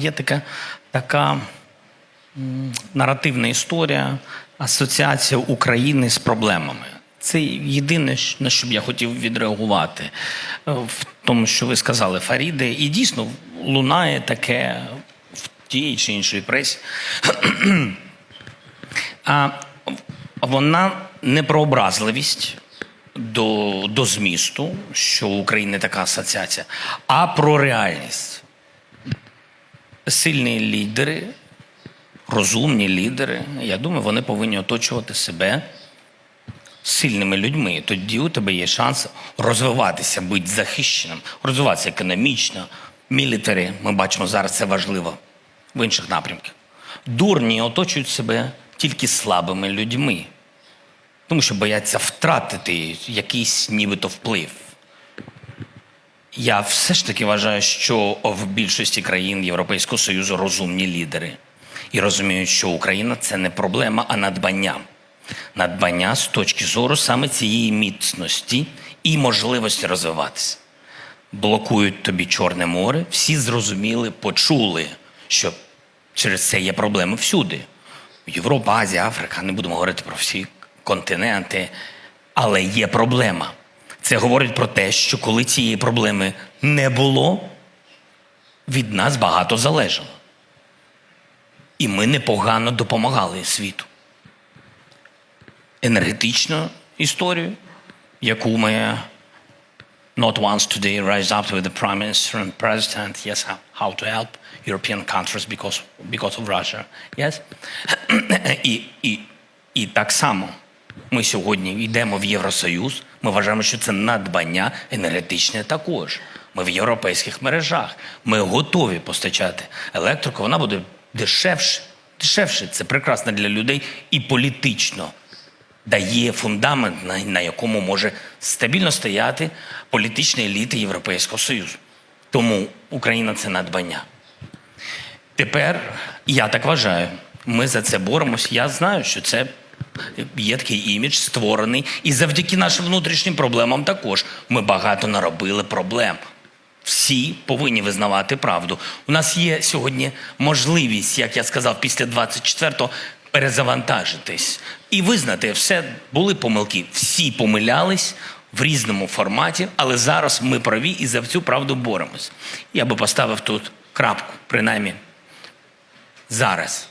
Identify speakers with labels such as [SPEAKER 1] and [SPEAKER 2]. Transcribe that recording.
[SPEAKER 1] Є така, така наративна історія, асоціація України з проблемами. Це єдине, на що б я хотів відреагувати е, в тому, що ви сказали, Фаріде, і дійсно лунає таке в тій чи іншій пресі. А вона не про образливість до, до змісту, що у України така асоціація, а про реальність. Сильні лідери, розумні лідери, я думаю, вони повинні оточувати себе сильними людьми. Тоді у тебе є шанс розвиватися, бути захищеним, розвиватися економічно, мілітарі. Ми бачимо зараз це важливо в інших напрямках. Дурні оточують себе тільки слабими людьми, тому що бояться втратити якийсь нібито вплив. Я все ж таки вважаю, що в більшості країн Європейського Союзу розумні лідери і розуміють, що Україна це не проблема, а надбання. Надбання з точки зору саме цієї міцності і можливості розвиватися. Блокують тобі Чорне море, всі зрозуміли, почули, що через це є проблеми всюди. Європа, Азія, Африка, не будемо говорити про всі континенти, але є проблема. Це говорить про те, що коли цієї проблеми не було, від нас багато залежало. І ми непогано допомагали світу. Енергетичну історію, яку ми not once today raised up with the Prime Minister and President, yes, how, to help European countries because, because of Russia. Yes? і, і, і так само ми сьогодні йдемо в Євросоюз, ми вважаємо, що це надбання енергетичне також. Ми в європейських мережах. Ми готові постачати електрику, вона буде дешевше. Дешевше це прекрасно для людей і політично дає фундамент, на, якому може стабільно стояти політична еліта Європейського Союзу. Тому Україна це надбання. Тепер я так вважаю. Ми за це боремось. Я знаю, що це є такий імідж створений. І завдяки нашим внутрішнім проблемам також ми багато наробили проблем. Всі повинні визнавати правду. У нас є сьогодні можливість, як я сказав, після 24-го перезавантажитись і визнати, все були помилки. Всі помилялись в різному форматі, але зараз ми праві і за цю правду боремось. Я би поставив тут крапку, принаймні зараз.